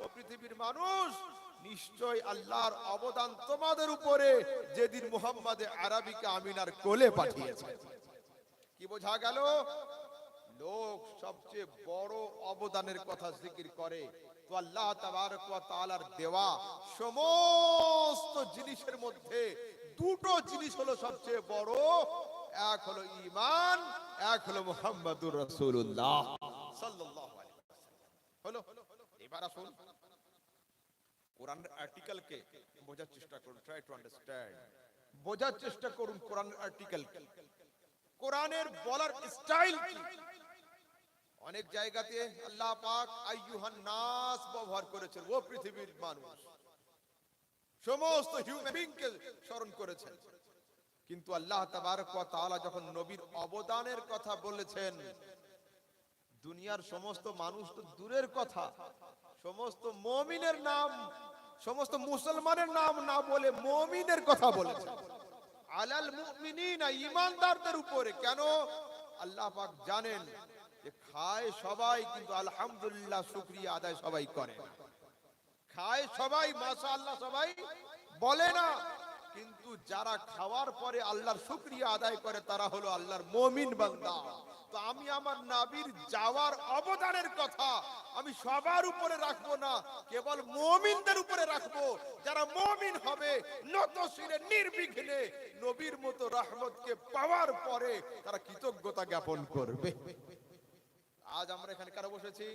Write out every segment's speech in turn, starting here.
ও পৃথিবীর মানুষ নিশ্চয় আল্লাহর অবদান তোমাদের উপরে যেদিন আরবিকে আমিনার কোলে পাঠিয়েছে। কি বোঝা গেল? লোক সবচেয়ে বড় অবদানের কথা জিকির করে। তো আল্লাহ দেওয়া সমস্ত জিনিসের মধ্যে দুটো জিনিস হলো সবচেয়ে বড়। এক হলো ইমান এক হলো মুহাম্মাদুর ওয়াসাল্লাম হলো। এবার আসুন বোঝার চেষ্টা করুন ট্রাই টু আন্ডারস্ট্যান্ড বোঝার চেষ্টা করুন আর্টিকেল কোরআনের বলার স্টাইল কি? অনেক জায়গাতে আল্লাহ পাক আইয়ুহান নাস ব্যবহার করেছেন, ও পৃথিবীর মানুষ। সমস্ত হিউম্যান বিংকে স্মরণ করেছেন। কিন্তু আল্লাহ তাবারক ওয়া তাআলা যখন নবীর অবদানের কথা বলেছেন দুনিয়ার সমস্ত মানুষ তো দূরের কথা। সমস্ত মমিনের নাম, সমস্ত মুসলমানের নাম না বলে মমিনের কথা বলেছেন আলাল মুমিনিনা ঈমানদারদের উপরে। কেন? আল্লাহ পাক জানেন যে খায় সবাই, কিন্তু আলহামদুলিল্লাহ শুকরিয়া আদায় সবাই করে খায় সবাই, মাশাআল্লাহ সবাই বলে না। কিন্তু যারা খাওয়ার পরে আল্লাহর শুকরিয়া আদায় করে, তারা হলো আল্লাহর মমিন বান্দা। তো আমি আমার নাবির যাওয়ার অবদানের কথা আমি সবার উপরে রাখব না, কেবল মমিনদের উপরে রাখব। যারা মমিন হবে নত শিরে নির্বিঘ্নে নবীর মতো রহমতকে পাওয়ার পরে তারা কৃতজ্ঞতা জ্ঞাপন করবে। আজ আমরা এখানে কারও বসেছি?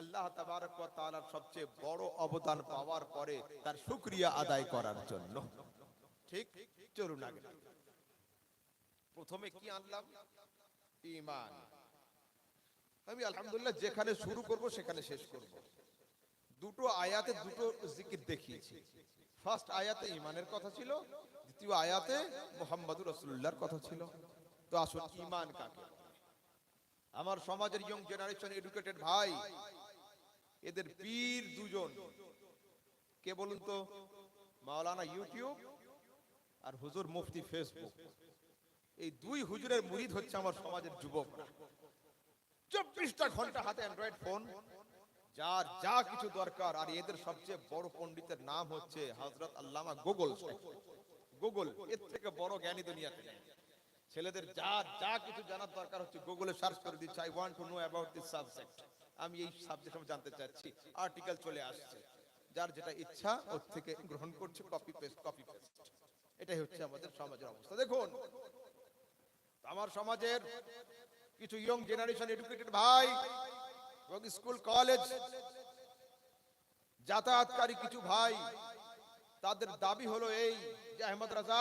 আল্লাহ তাবারক ওয়া তাআলার সবচেয়ে বড় অবদান পাওয়ার পরে তার শুকরিয়া আদায় করার জন্য। ঠিক চলুন আগে। প্রথমে কি আনলাম? ইমান আমি আলহামদুলিল্লাহ যেখানে শুরু করব, সেখানে শেষ করব। দুটো আয়াতে দুটো জিকির দেখিয়েছি। ফার্স্ট আয়াতে ইমানের কথা ছিল, দ্বিতীয় আয়াতে মুহাম্মাদুর রাসূলুল্লাহর কথা ছিল। তো আসুন, ঈমান কাকে আমার সমাজের ইয়ং জেনারেশন এডুকেটেড ভাই, এদের পীর দুজন। কে বলুন তো? মাওলানা ইউটিউব আর হুজুর মুফতি ফেসবুক এই দুই হুজুরের মুরিদ হচ্ছে আমার সমাজের যুবকরা চব্বিশটা ঘণ্টা হাতে অ্যান্ড্রয়েড ফোন যার যা কিছু দরকার, আর এদের সবচেয়ে বড় পণ্ডিতের নাম হচ্ছে হজরত আল্লামা গুগল গুগল, এর থেকে বড় জ্ঞানী দুনিয়াতে। নেই ছেলেদের যা যা কিছু জানার দরকার হচ্ছে গুগলে সার্চ করে দিচ্ছে I want to know about this subject আমি এই সাবজেক্ট আমি জানতে চাচ্ছি। আর্টিকেল চলে আসছে। যার যেটা ইচ্ছা, ওর থেকে গ্রহণ করছে কপি পেস্ট কপি পেস্ট এটাই হচ্ছে আমাদের সমাজের অবস্থা। দেখুন, আমার সমাজের কিছু ইয়ং জেনারেশন এডুকেটেড ভাই এবং স্কুল কলেজ যাতায়াতকারী কিছু ভাই, তাদের দাবি হলো এই যে, আহমদ রাজা,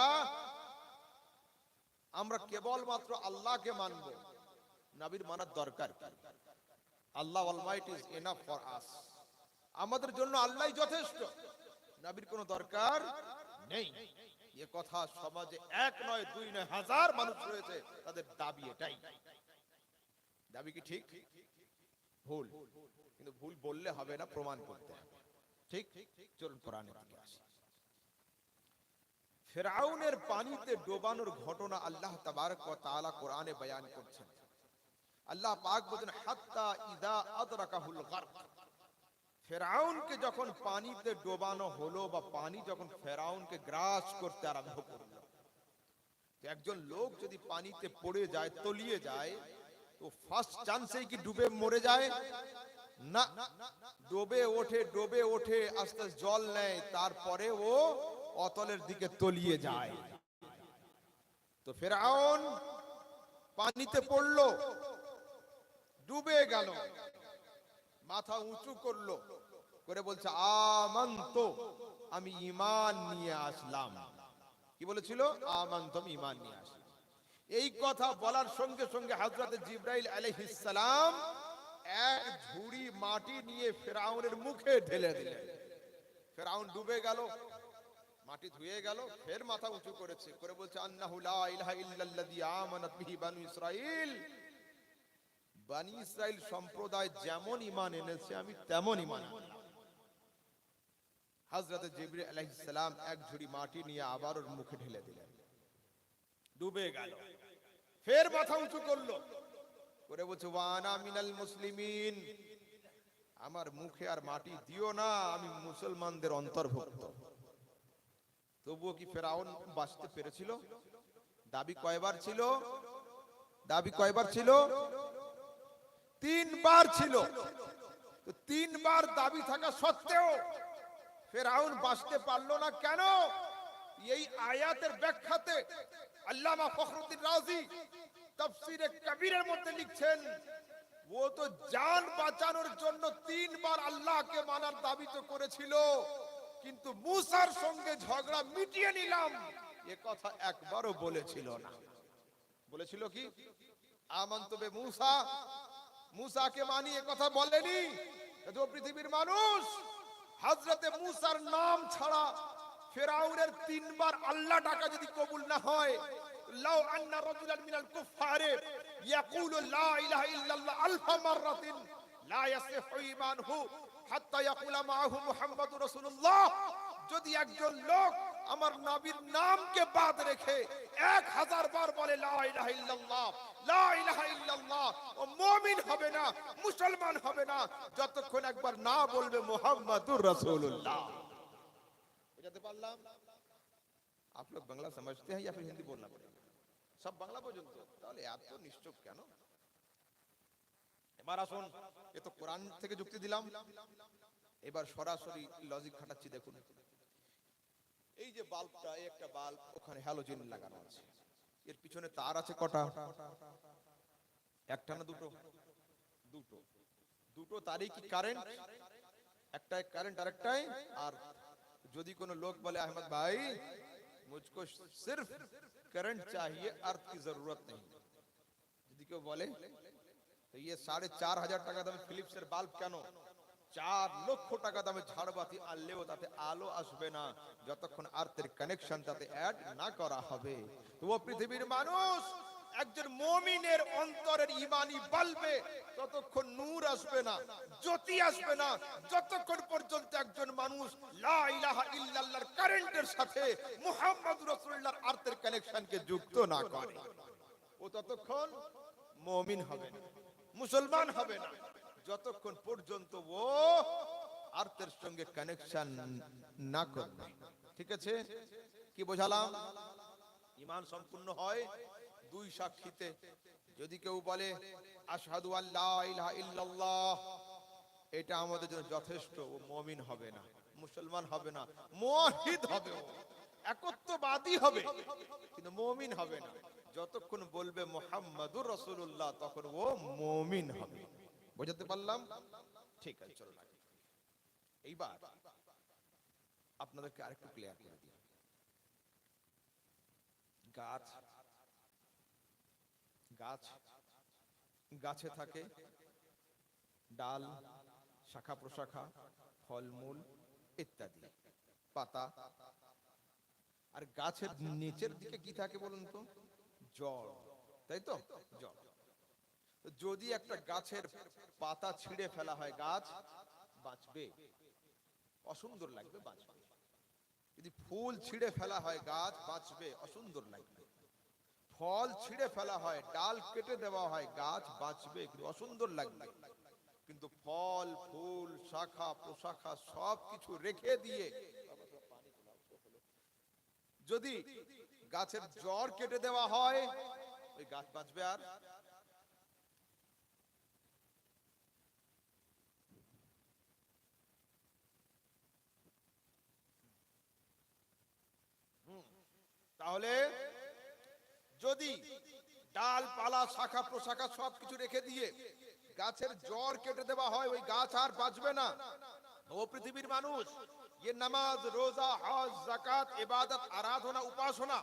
আমরা কেবলমাত্র আল্লাহকে মানব, নবীর মানার দরকার আল্লাহ almighty is enough for us আমাদের জন্য আল্লাহই যথেষ্ট, নবীর কোনো দরকার নেই। এ কথা সমাজে এক নয়, দুই নয়, হাজার মানুষ রয়েছে, তাদের দাবি এটাই। দাবি কি ঠিক? ভুল। কিন্তু ভুল বললে হবে না, প্রমাণ করতে হবে। ঠিক? চলুন কোরআনের দিকে আসি। ফেরাউনের পানিতে ডোবানোর ঘটনা আল্লাহ তাবারক ওয়া তাআলা কোরআনে বয়ান করছেন। আল্লাহ পাক বলেন হাত্তা ইদা আদরাকাহুল গারক। ফেরাউনকে যখন পানিতে ডোবানো হলো বা পানি যখন ফেরাউনকে গ্রাস করতে আরম্ভ করল একজন লোক যদি পানিতে পড়ে যায়, তলিয়ে যায়, তো ফার্স্ট চান্সেই কি ডুবে মরে যায়? না। ডোবে ওঠে ডোবে ওঠে, আস্তে আস্তে জল নেয়, তারপরে ও অতলের দিকে তলিয়ে যায়। তো ফেরাউন পানিতে পড়ল, ডুবে গেল। মাথা উঁচু করল, করে বলছে, আমন্ত, আমি ইমান নিয়ে আসলাম। কি বলেছিল? আমান্তম ইমান নিয়ে আসলাম। এই কথা বলার সঙ্গে সঙ্গে হযরত জিব্রাইল আলাইহিস সালাম এক ঝুড়ি মাটি নিয়ে ফেরাউনের মুখে ঢেলে দিলেন। ফেরাউন ডুবে গেল, মাটি ধুয়ে গেল, ফের মাথা উঁচু করেছে, করে বলছে, আন্নাহু লা ইলাহা আমানাত বানি ইসরাইল সম্প্রদায় যেমন ইমান এনেছে আমি তেমন ইমান আনলাম। হযরত জিবরিল আলাইহিস সালাম এক ঝুড়ি মাটি নিয়ে আবার ওর মুখে ঢেলে দিলেন। ডুবে গেল। ফের মাথা উঁচু করল। করে বলছে ওয়ানা মিনাল মুসলিমিন। আমার মুখে আর মাটি দিও না আমি মুসলমানদের অন্তর্ভুক্ত। তবুও কি ফেরাউন বাঁচতে পেরেছিল? দাবি কয়বার ছিল? দাবি কয়বার ছিল? তিনবার ছিল। তো তিনবার দাবি থাকা সত্ত্বেও ফেরাউন বাঁচতে পারল না কেন? এই আয়াতের ব্যাখ্যাতে আল্লামা ফখরুদ্দিন রাজি তাফসিরে কবিরের মধ্যে লিখছেন, ও তো জান বাঁচানোর জন্য তিনবার আল্লাহকে মানার দাবি তো করেছিল, কিন্তু মুসার সঙ্গে ঝগড়া মিটিয়ে নিলাম। এ কথা একবারও বলেছিল না। বলেছিল কি? আমন্তবে মুসা মুসাকে মানি কথা বলেনি। তো পৃথিবীর মানুষ হজরতে মুসার নাম ছাড়া ফেরাউনের তিনবার আল্লাহ ডাকা যদি কবুল না হয়, লাউ আন্না রাজুলান মিনাল কুফারে ইয়াকুলু লা ইলাহা ইল্লাল্লাহ আলফা মাররাতিন লা ইয়াসিহু ঈমানহু হাত্তা ইয়াকুলা মাআহু মুহাম্মাদুর রাসূলুল্লাহ। যদি একজন লোক আমার নাবির নামকে বাদ রেখে এক হাজার বার বলে মমিন হবে না, মুসলমান হবে না। যতক্ষণ একবার না বলবে মোহাম্মদুর রসুল্লাহ হ্যাঁ, হিন্দি সব বাংলা কেন? কোরআন থেকে যুক্তি দিলাম। এবার সরাসরি লজিক খাটাচ্ছি, দেখুন। এই যে বাল্বটা এই একটা বাল্ব ওখানে হ্যালোজেন লাগানো আছে এর পিছনে তার আছে কটা একটা না দুটো দুটো দুটো তারই কি কারেন্ট একটাই কারেন্ট আরেকটাই আর যদি কোনো লোক বলে আহমদ ভাই मुझको सिर्फ करंट चाहिए अर्थ की जरूरत नहीं যদি কেউ বলে তো ইয়ে সাড়ে চার হাজার টাকা দামে ফিলিপসের বাল্ব কেন চার লক্ষ টাকা দামে ঝাড়বাতি আনলেও তাতে আলো আসবে না। যতক্ষণ আর্থের কানেকশন তাতে অ্যাড না করা হবে। তো পৃথিবীর মানুষ একজন মমিনের অন্তরের ইমানি বালবে, ততক্ষণ নূর আসবে না, জ্যোতি আসবে না। যতক্ষণ পর্যন্ত একজন মানুষ লা কারেন্টের সাথে মুহাম্মদুর রাসূলুল্লাহর আর্থের কানেকশনকে যুক্ত না করে। ও ততক্ষণ মমিন হবে না, মুসলমান হবে না। যতক্ষণ পর্যন্ত ও আর্থের সঙ্গে কানেকশন না করবে। ঠিক আছে? কি বোঝালাম? ইমান সম্পূর্ণ হয় দুই সাক্ষীতে। যদি কেউ বলে, আশহাদু আল্লাহ এটা আমাদের জন্য যথেষ্ট, ও মমিন হবে না, মুসলমান হবে না মুয়াহিদ হবে ও, একত্ববাদী হবে, কিন্তু মমিন হবে না। যতক্ষণ বলবে মোহাম্মদুর রাসূলুল্লাহ, তখন ও মমিন হবে। বোঝাতে পারলাম? ঠিক আছে, চলো। এইবার আপনাদেরকে আরেকটু ক্লিয়ার করে দিই। গাছ গাছ, গাছে থাকে ডাল, শাখা প্রশাখা, ফলমূল ইত্যাদি, পাতা। আর গাছের নিচের দিকে কি থাকে বলুন তো? জল, তাই তো? তো যদি একটা গাছের পাতা ছিঁড়ে ফেলা হয়, গাছ বাঁচবে। অসুন্দর লাগবে, বাঁচবে। যদি ফুল ছিঁড়ে ফেলা হয়, গাছ বাঁচবে, অসুন্দর লাগবে। ফল ছিঁড়ে ফেলা হয়, ডাল কেটে দেওয়া হয়, গাছ বাঁচবে, কিন্তু অসুন্দর লাগবে। কিন্তু ফল, ফুল, শাখা, প্রশাখা সব কিছু রেখে দিয়ে যদি গাছের জড় কেটে দেওয়া হয়, ওই গাছ বাঁচবে আর তাহলে যদি ডালপালা, শাখা প্রশাখা সবকিছু রেখে দিয়ে গাছের জড় কেটে দেওয়া হয়, ওই গাছ আর বাঁচবে না। ও পৃথিবীর মানুষ ये নামাজ, রোজা, হজ জাকাত ইবাদত, আরাধনা, উপাসনা,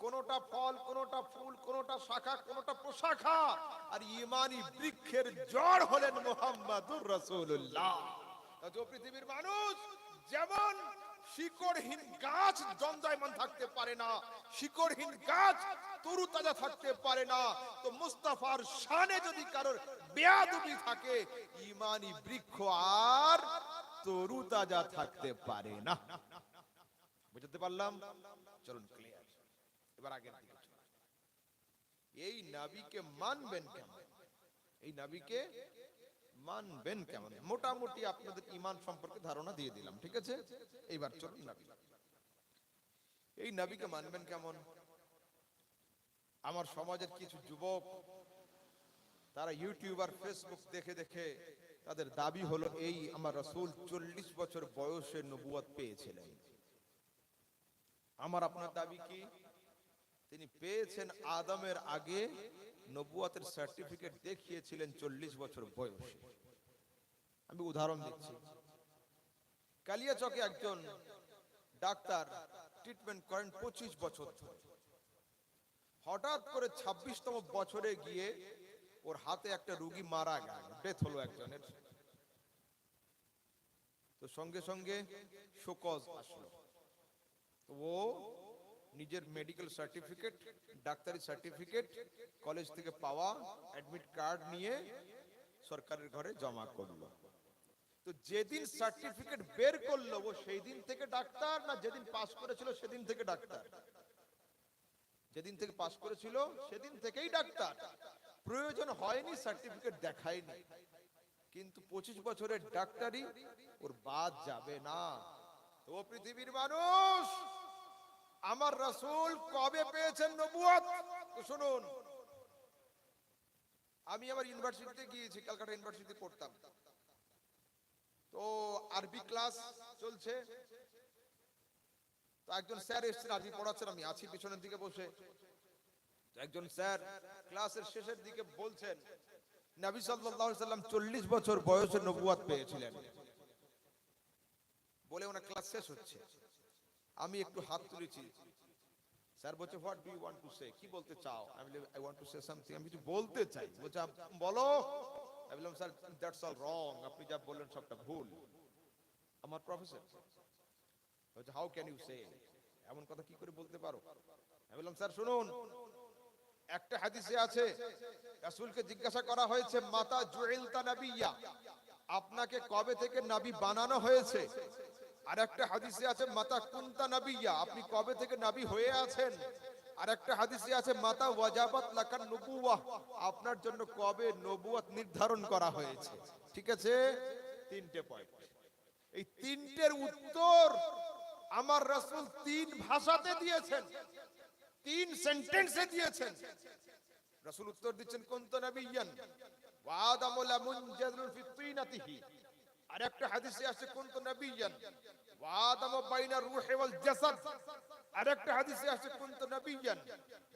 কোনটা ফল, কোনটা ফুল, কোনটা শাখা, কোনটা প্রশাখা, আর ইমানি বৃক্ষের জড় হলেন মোহাম্মদুর রাসূলুল্লাহ। তো পৃথিবীর মানুষ যেমন শিকড়হীন গাছ জঞ্জায়মান থাকতে পারে না, শিকড়হীন গাছ তরু তাজা থাকতে পারে না। তো মুস্তাফার শানে যদি কারোর বেয়াদবি থাকে, ইমানি বৃক্ষ আর তরু তাজা থাকতে পারে না। বুঝতে পারলাম? চলুন ক্লিয়ার এবার চলুন। এই নবীকে মানবেন কেমন? এই নবীকে মানবেন কেমন? মোটামুটি আপনাদের ইমান সম্পর্কে ধারণা দিয়ে দিলাম, ঠিক আছে? এইবার চলুন এই নবীকে মানবেন কেমন? আমার সমাজের কিছু যুবক, তারা ইউটিউব আর ফেসবুক দেখে দেখে তাদের দাবি হলো, এই আমার রসুল চল্লিশ বছর বয়সে নবুয়াত পেয়েছিলেন। আমার আপনার দাবি কি? তিনি পেয়েছেন আদমের আগে নবুয়াতের সার্টিফিকেট দেখিয়েছিলেন চল্লিশ বছর বয়সে। আমি উদাহরণ দিচ্ছি। কালিয়াচকে একজন ডাক্তার ট্রিটমেন্ট করেন পঁচিশ বছর হঠাৎ করে ছাব্বিশতম বছরে গিয়ে ওর হাতে একটা রুগী মারা গেল ডেথ হলো একজনের। তো সঙ্গে সঙ্গে শোকজ আসলো। ও নিজের মেডিকেল সার্টিফিকেট ডাক্তারি সার্টিফিকেট কলেজ থেকে পাওয়া অ্যাডমিট কার্ড নিয়ে সরকারের ঘরে জমা করল। তো যেদিন সার্টিফিকেট বের করল, ও সেই দিন থেকে ডাক্তার না যেদিন পাস করেছিল সেদিন থেকে ডাক্তার? যেদিন থেকে পাস করেছিল সেদিন থেকেই ডাক্তার। প্রয়োজন হয়নি সার্টিফিকেট দেখায়নি। কিন্তু পঁচিশ বছরের ডাক্তারি, ওর বাদ যাবে না। তো পৃথিবীর মানুষ আমার রাসূল কবে পেয়েছেন নবুয়ত শুনুন। আমি আমার ইউনিভার্সিটিতে গিয়েছি কলকাতা ইউনিভার্সিটিতে পড়তাম। তো আরবি ক্লাস চলছে। তো একজন স্যার এসেছেন আরবি পড়াচ্ছেন, আমি আছি পিছনের দিকে বসে। একজন স্যার ক্লাসের শেষের দিকে বলছেন, নবী সাল্লাল্লাহু সাল্লাম 40 বছর বয়সে নবুয়ত পেয়েছিলেন। বলে ওনার ক্লাস শেষ হচ্ছে। আমি একটু হাত তুলেছি। স্যার বলছে what do want to say কি বলতে চাও? আমি I want to say something আমি কিছু বলতে চাই। বলছে, বলো। আমি বললাম স্যার দ্যাটস অল রং আপনি যা বললেন সবটা ভুল। আমার প্রফেসর বলছে হাউ ক্যান ইউ সে এমন কথা কি করে বলতে পারো? আমি বললাম স্যার শুনুন। একটা হাদিসে আছে, রাসূলকে জিজ্ঞাসা করা হয়েছে, মাতা জুইলতা নাবিয়্যা আপনাকে কবে থেকে নাবি বানানো হয়েছে? আর একটা হাদিসে আছে, মাতা কুন্তা নাবিয়্যা আপনি কবে থেকে নবী হয়ে আছেন? আর একটা হাদিসে আছে, মাতা ওয়াজাবাত লাকান নবুওয়াহ। আপনার জন্য কবে নবুয়ত নির্ধারণ করা হয়েছে? ঠিক আছে? তিনটে পয়েন্ট এই তিনটের উত্তর আমার রাসূল তিন ভাষাতে দিয়েছেন। তিন সেন্টেন্সে দিয়েছেন। রাসূল উত্তর দিচ্ছেন কোন নবিয়ান। ওয়াদামু লামুনজাদুল ফি তিনাতিহি আর একটা হাদিসে আছে কোন নবিয়ান ওয়াদামু বাইনা রূহি ওয়াল জাসাদ। আর একটা হাদিসে আছে কোন নবিয়ান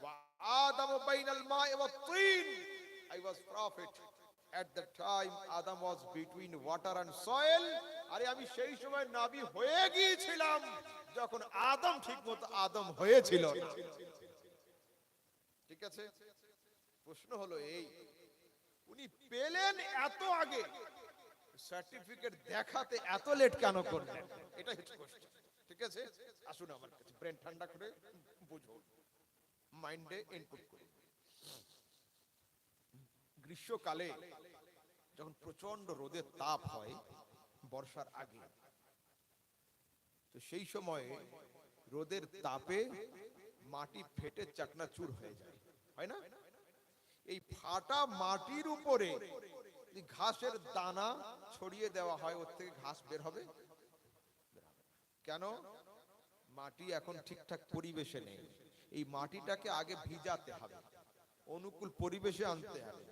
ওয়াদামু বাইনাল মা'i ওয়াত তিন। I was prophet at the time Adam was between water and soil আরে আমি সেই সময় নাবি হয়ে গিয়েছিলাম, যখন আদম ঠিকমতো আদম হয়েছিল। ঠিক আছে? প্রশ্ন হলো এই, উনি পেলেন এত আগে সার্টিফিকেট দেখাতে এত লেট কেন করলেন? এটা হচ্ছে প্রশ্ন। ঠিক আছে? আসুন আমার কাছে। ব্রেন ঠান্ডা করে বুঝুন। মাইন্ডে ইনপুট করুন। গ্রীষ্মকালে যখন প্রচণ্ড রোদের তাপ হয়, বর্ষার আগে, তো সেই সময়ে রোদের তাপে মাটি ফেটে চাকনাচুর হয়ে যায়। হয় না? এই ফাটা মাটির উপরে ঘাসের দানা ছড়িয়ে দেওয়া হয়, ওর থেকে ঘাস বের হবে? কেন? মাটি এখন ঠিকঠাক পরিবেশে নেই। এই মাটিটাকে আগে ভিজাতে হবে। অনুকূল পরিবেশে আনতে হবে।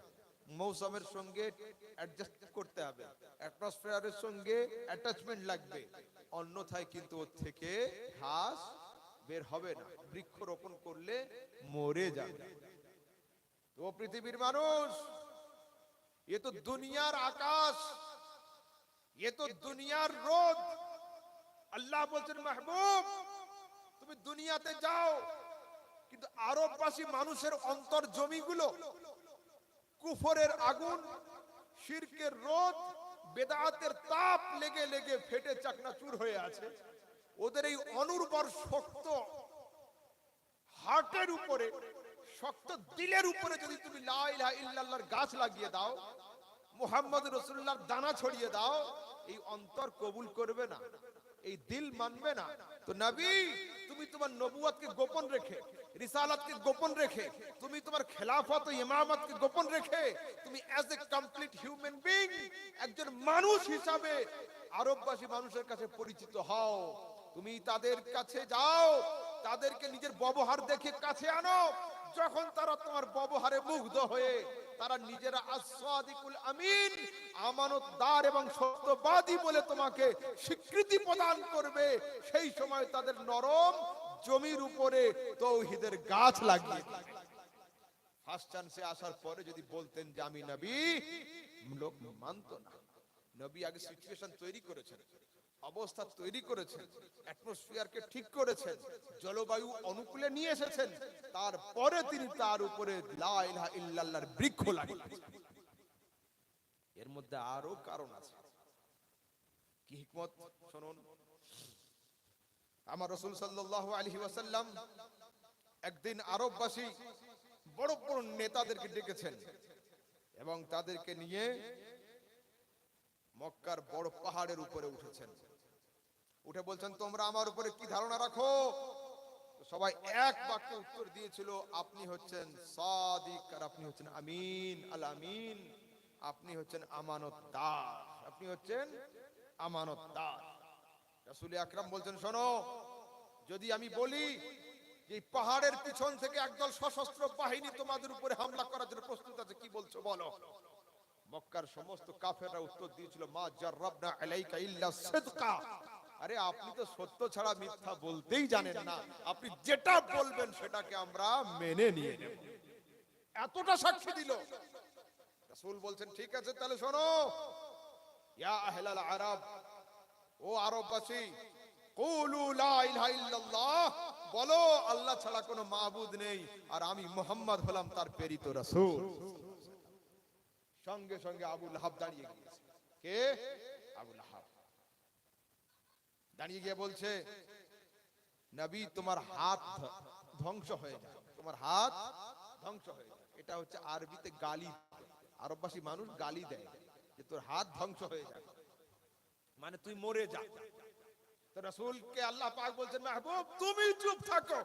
মৌসুমের সঙ্গে অ্যাডজাস্ট করতে হবে। অ্যাটমসফিয়ারের সঙ্গে অ্যাটাচমেন্ট লাগবে। অন্যথায় কিন্তু ওর থেকে ঘাস বের হবে না। বৃক্ষরোপণ করলে মরে যাবে। ও পৃথিবীর মানুষ এ তো দুনিয়ার আকাশ এ তো দুনিয়ার রোদ আল্লাহ বলছেন মাহবুব তুমি দুনিয়াতে যাও কিন্তু আরববাসী মানুষের অন্তর জমিগুলো কুফরের আগুন শিরকের রোদ বেদাতের তাপ লেগে লেগে ফেটে চাকনাচুর হয়ে আছে ওদের এই অনুর্বর শক্ত হার্টের উপরে শক্ত দিলের উপরে যদি তুমি লা ইলাহা ইল্লাল্লাহর গাছ লাগিয়ে দাও, মোহাম্মদ রসুল্লাহর দানা ছড়িয়ে দাও, এই অন্তর কবুল করবে না, এই দিল মানবে না। তো নবী, তুমি তোমার নবুয়াতকে গোপন রেখে, রিসালাতকে গোপন রেখে, তুমি তোমার খেলাফত ও ইমামতকে গোপন রেখে, তুমি as a complete human being একজন মানুষ হিসাবে আরববাসী মানুষের কাছে পরিচিত হও। তুমি তাদের কাছে যাও, তাদেরকে নিজের ব্যবহার দেখে কাছে আনো যখন তারা তোমার ব্যবহারে মুগ্ধ হয়ে তারা নিজেরা আসাদিকুল আমিন, আমানতদার এবং সত্যবাদী বলে তোমাকে স্বীকৃতি প্রদান করবে, সেই সময় তাদের নরম জমির উপরে তৌহিদের গাছ লাগিয়ে ফার্স্ট চান্সে আসার পরে যদি বলতেন যে আমি নবী, লোক মানতো না। নবী আগে সিচুয়েশন তৈরি করেছেন। অবস্থা তৈরি করেছেন অ্যাটমসফিয়ারকে ঠিক করেছেন, জলবায়ু অনুকূলে নিয়ে এসেছেন, তারপরে তিনি তার উপরে লা ইলাহা ইল্লাল্লাহর বৃক্ষ লাগিয়েছেন এর মধ্যে আরও কারণ আছে। কি হিকমত? শুনুন। আমার রসুল সাল্লাল্লাহু আলাইহি ওয়াসাল্লাম একদিন আরববাসী বড় বড় নেতাদেরকে ডেকেছেন এবং তাদেরকে নিয়ে মক্কার বড় পাহাড়ের উপরে উঠেছেন। উঠে বলছেন, তোমরা আমার উপরে কি ধারণা রাখো? সবাই এক বাক্যে উত্তর দিয়েছিল, আপনি হচ্ছেন সাদিক আর আপনি হচ্ছেন আমিন, আল আমিন। আপনি হচ্ছেন আমানতদার। আপনি হচ্ছেন আমানতদার। রাসূল আকরাম বলছেন, শোনো, যদি আমি বলি যে পাহাড়ের পিছন থেকে একদল সশস্ত্র বাহিনী তোমাদের উপরে হামলা করার জন্য প্রস্তুত আছে, কি বলছো বলো? মক্কার সমস্ত কাফেররা উত্তর দিয়েছিল, মা জাররাবনা আলাইকা ইল্লা সিদকা। আরে আপনি তো সত্য ছাড়া মিথ্যা বলতেই জানেন না। আপনি যেটা বলবেন সেটাকে আমরা মেনে নিয়ে নেব। এতটা সাক্ষী দিল। রাসূল বলছেন, ঠিক আছে, তাহলে শোনো। ইয়া আহলাল আরব, ও আরববাসী, কুলু লা ইলাহা ইল্লাল্লাহ, বলো, আল্লাহ ছাড়া কোনো মাবুদ নেই, আর আমি মোহাম্মদ হলাম তার প্রেরিত রাসূল। সঙ্গে সঙ্গে আবুল হাব দাঁড়িয়ে গিয়েছে। কে? আবুল হাব। দাঁড়িয়ে গিয়ে বলছে, নবী, তোমার হাত ধ্বংস হয়ে যায় তোমার হাত ধ্বংস হয়ে যায় এটা হচ্ছে আরবিতে গালি। আরববাসী মানুষ গালি দেয় যে তোর হাত ধ্বংস হয়ে যায় মানে তুই মরে যা। তো রাসূলকে আল্লাহ পাক বলছেন, মাহবুব, তুমি চুপ থাকো।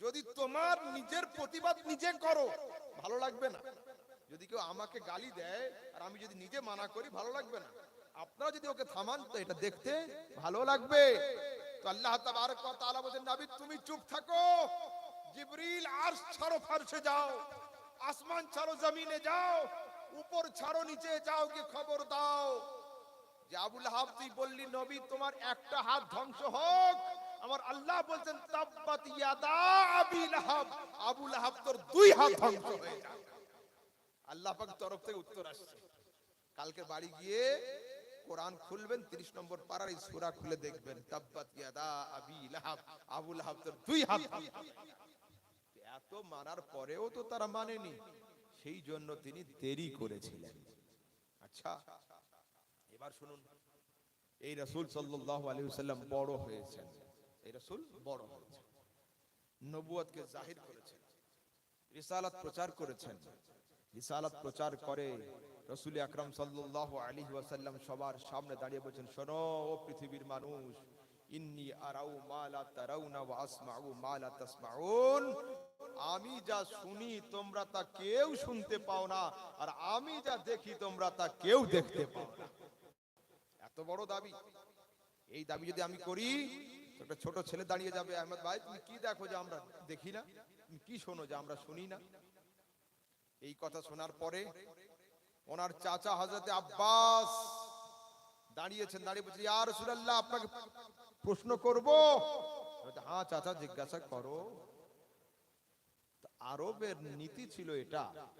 যদি তোমার নিজের প্রতিবাদ নিজে করো, ভালো লাগবে না। যদি কেউ আমাকে গালি দেয় আর আমি যদি নিজে মানা করি, ভালো লাগবে না। আপনারা যদি ওকে থামান, তো এটা দেখতে ভালো লাগবে। তো আল্লাহ তাবারক ওয়া তাআলা নবী, তুমি চুপ থাকো। জিবরিল আরশ ছাড়ো ফারশে যাও। আসমান ছাড়ো, জমিনে যাও। উপর ছাড়ো, নিচে যাও কি খবর দাও। যে আবুল হাব, তুই বললি, নবী, তোমার একটা হাত ধ্বংস হোক। আমার আল্লাহ বলছেন, তাব্বাত ইয়াদা আবি লাহাব আবু লাহাব তোর দুই হাত ধ্বংস হয়ে যাক। আল্লাহ পাক তরফ থেকে উত্তর আসছে। কালকে বাড়ি গিয়ে কোরআন খুলবেন 30 নম্বর পারার এই সূরা খুলে দেখবেন। তাব্বাত ইয়াদা আবি লাহাব, আবু লাহাব তোর দুই হাত। এত মানার পরেও তো তারা মানেনি। সেই জন্য তিনি দেরি করেছিলেন। আচ্ছা এবার শুনুন। এই রাসূল সাল্লাল্লাহু আলাইহি ওয়াসাল্লাম বড় হয়েছেন। এই রাসূল বড় হয়েছেন। নবুয়তকে জাহির করেছেন। রিসালাত প্রচার করেছেন। রিসালাত প্রচার করে। রাসূল আকরাম সাল্লাল্লাহু আলাইহি ওয়াসাল্লাম সবার সামনে দাঁড়িয়ে বলছেন, শোনো, ও পৃথিবীর মানুষ, ইন্নী আরাউ মা লা তারাউনা ওয়া আসমাউ মা তাসমাউন। আমি যা শুনি তোমরা তা কেউ শুনতে পাও না, আর আমি যা দেখি তোমরা তা কেউ দেখতে পাও না। এত বড় দাবি। এই দাবি যদি আমি করি একটা ছোট ছেলে দাঁড়িয়ে যাবে, আহমেদ ভাই, তুমি কি দেখো যে আমরা দেখি না? তুমি কি শোনো যে আমরা শুনি না? এই কথা শোনার পরে ওনার চাচা হাজরতে আব্বাস দাঁড়িয়েছেন, দাঁড়িয়ে আর সুরাল্লাহ আপনাকে প্রশ্ন করব? হ্যাঁ চাচা, জিজ্ঞাসা করো। আরবের নীতি ছিল এটা